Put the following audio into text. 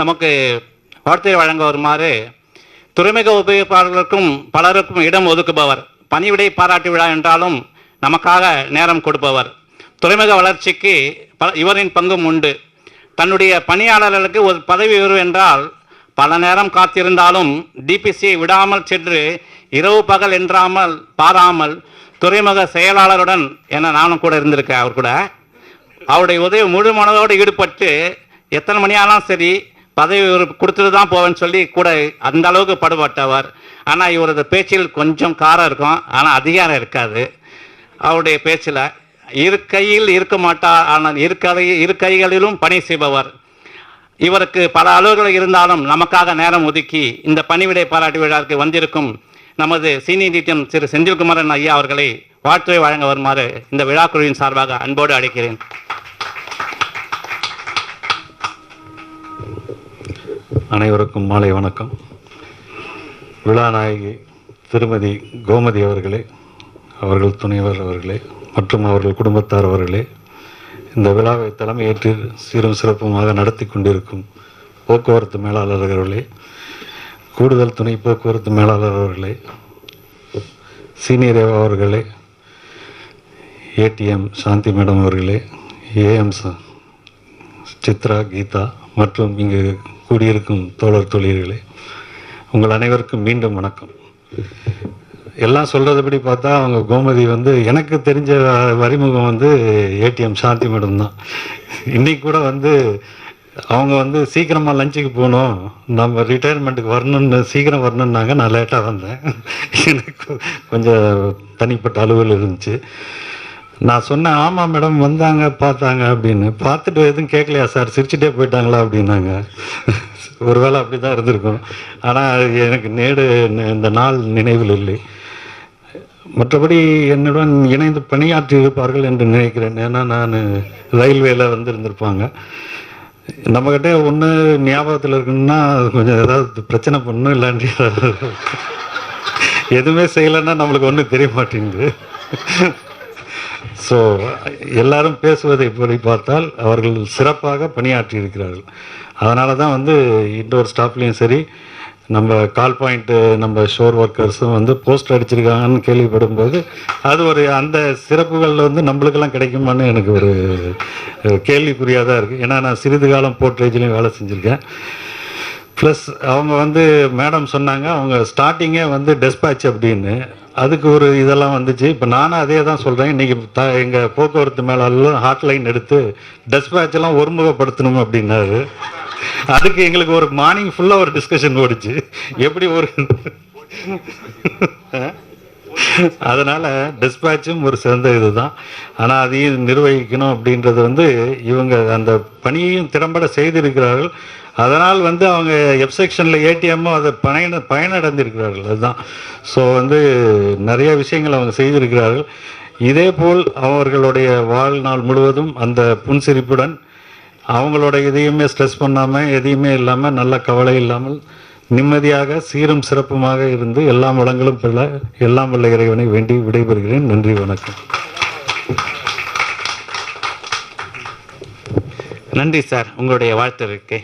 நமக்கு வார்த்தையை வழங்க வருமாறு துறைமுக உபயோகிப்பாளர்களுக்கும் பலருக்கும் இடம் ஒதுக்குபவர். பணிவிடை பாராட்டு விழா என்றாலும் நமக்காக நேரம் கொடுப்பவர். துறைமுக வளர்ச்சிக்கு பல இவரின் பங்கும் உண்டு. தன்னுடைய பணியாளர்களுக்கு ஒரு பதவி உயர்வு என்றால் பல நேரம் காத்திருந்தாலும் டிபிசியை விடாமல் சென்று இரவு பகல் என்றாமல் பாராமல் துறைமுக செயலாளருடன் என நானும் கூட இருந்திருக்கேன். அவர் கூட அவருடைய உதவி முழு மனதோடு ஈடுபட்டு எத்தனை மணியானாலும் சரி பதவி கொடுத்துட்டு தான் போவேன்னு சொல்லி கூட அந்த அளவுக்கு படுபட்டவர். ஆனால் இவரது பேச்சில் கொஞ்சம் காரம் இருக்கும். ஆனால் அதிகாரம் இருக்காது. அவருடைய பேச்சில் இரு கையில் இருக்க மாட்டார் ஆனால் இரு இரு கைகளிலும் பணி செய்பவர். இவருக்கு பல அளவுகள் இருந்தாலும் நமக்காக நேரம் ஒதுக்கி இந்த பணிவிடை பாராட்டு விழாவுக்கு வந்திருக்கும் நமது சீனியர் நீட்டம் திரு செந்தில்குமாரன் ஐயா அவர்களை வாழ்த்துறை வழங்க வருமாறு இந்த விழாக்குழுவின் சார்பாக அன்போடு அழைக்கிறேன். அனைவருக்கும் மாலை வணக்கம். விழாநாயகி திருமதி கோமதி அவர்களே அவர்கள் துணைவர் அவர்களே மற்றும் அவர்கள் குடும்பத்தார் அவர்களே இந்த விழாவை தலைமையேற்று சீரும் சிறப்புமாக நடத்தி கொண்டிருக்கும் போக்குவரத்து மேலாளர் அவர்களே கூடுதல் துணை போக்குவரத்து மேலாளர் அவர்களே சீனியர் ஏவா அவர்களே ஏடிஎம் சாந்தி மேடம் அவர்களே ஏஎம் சித்ரா கீதா மற்றும் இங்கு கூடியிருக்கும் தோழர் தொழில்களே உங்கள் அனைவருக்கும் மீண்டும் வணக்கம். எல்லாம் சொல்கிறதுபடி பார்த்தா அவங்க கோமதி வந்து எனக்கு தெரிஞ்ச வரிமுகம் வந்து ஏடிஎம் சாந்தி மேடம் தான். இன்னைக்கு கூட வந்து அவங்க வந்து சீக்கிரமாக லஞ்சுக்கு போகணும். நம்ம ரிட்டையர்மெண்ட்டுக்கு வரணும்னு சீக்கிரம் வரணுன்னாங்க நான் லேட்டாக வந்தேன். எனக்கு கொஞ்சம் தனிப்பட்ட அலுவல் இருந்துச்சு. நான் சொன்னேன் ஆமாம் மேடம் வந்தாங்க பார்த்தாங்க அப்படின்னு. பார்த்துட்டு எதுவும் கேட்கலையா சார் சிரிச்சுட்டே போயிட்டாங்களா? அப்படின்னாங்க. ஒருவேளை அப்படி தான் இருந்திருக்கும். ஆனால் எனக்கு நேடு இந்த நாள் நினைவில் இல்லை. மற்றபடி என்னுடன் இணைந்து பணியாற்றி இருப்பார்கள் என்று நினைக்கிறேன். ஏன்னா நான் ரயில்வேல வந்து இருந்திருப்பாங்க நம்மக்கிட்ட ஒன்று ஞாபகத்தில் இருக்குன்னா கொஞ்சம் ஏதாவது பிரச்சனை பண்ணணும் இல்லாண்டி எதுவுமே செய்யலைன்னா நம்மளுக்கு ஒன்றும் தெரிய மாட்டேங்குது. ஸோ எல்லாரும் பேசுவதை படி பார்த்தால் அவர்கள் சிறப்பாக பணியாற்றி இருக்கிறார்கள் அதனால தான் வந்து இன்டோர் ஸ்டாஃப்லேயும் சரி நம்ம கால் பாயிண்ட்டு நம்ம ஷோர் ஒர்க்கர்ஸும் வந்து போஸ்ட் அடிச்சிருக்காங்கன்னு கேள்விப்படும்போது அது ஒரு அந்த சிறப்புகளில் வந்து நம்மளுக்கெல்லாம் கிடைக்குமான்னு எனக்கு ஒரு கேள்விக்குறியாக தான் இருக்குது ஏன்னா நான் சிறிது காலம் போர்ட்ரேஜ்லேயும் வேலை செஞ்சுருக்கேன். ப்ளஸ் அவங்க வந்து மேடம் சொன்னாங்க அவங்க ஸ்டார்டிங்கே வந்து டெஸ்பேட்ச் அப்படின்னு. அதுக்கு ஒரு இதெல்லாம் வந்துச்சு. இப்போ நானும் அதே தான் சொல்கிறேன் இன்றைக்கி த எங்கள் போக்குவரத்து மேலாளர் ஹாட்லைன் எடுத்து டெஸ்பேச்செல்லாம் ஒருமுகப்படுத்தணும் அப்படின்னாரு. அதுக்கு எங்களுக்கு ஒரு மார்னிங் ஃபுல்லாக ஒரு டிஸ்கஷன் ஓடிச்சு. எப்படி ஒரு அதனால் டிஸ்பேட்சும் ஒரு சிறந்த இதுதான். ஆனால் அதையும் நிர்வகிக்கணும் அப்படின்றது வந்து இவங்க அந்த பணியையும் திறம்பட செய்திருக்கிறார்கள். அதனால் வந்து அவங்க எப்செக்ஷனில் ஏடிஎம்மும் அதை பயன பயனடைந்திருக்கிறார்கள். அதுதான். ஸோ வந்து நிறைய விஷயங்கள் அவங்க செய்திருக்கிறார்கள். இதேபோல் அவர்களுடைய வாழ்நாள் முழுவதும் அந்த புன்சிரிப்புடன் அவங்களோட எதையுமே ஸ்ட்ரெஸ் பண்ணாமல் எதையுமே இல்லாமல் நல்ல கவலை இல்லாமல் நிம்மதியாக சீரும் சிறப்புமாக இருந்து எல்லா வளங்களும் பெற எல்லாம் வல்ல இறைவனை வேண்டி விடைபெறுகிறேன். நன்றி வணக்கம். நன்றி சார். உங்களுடைய வாழ்த்து வாழ்த்துருக்கு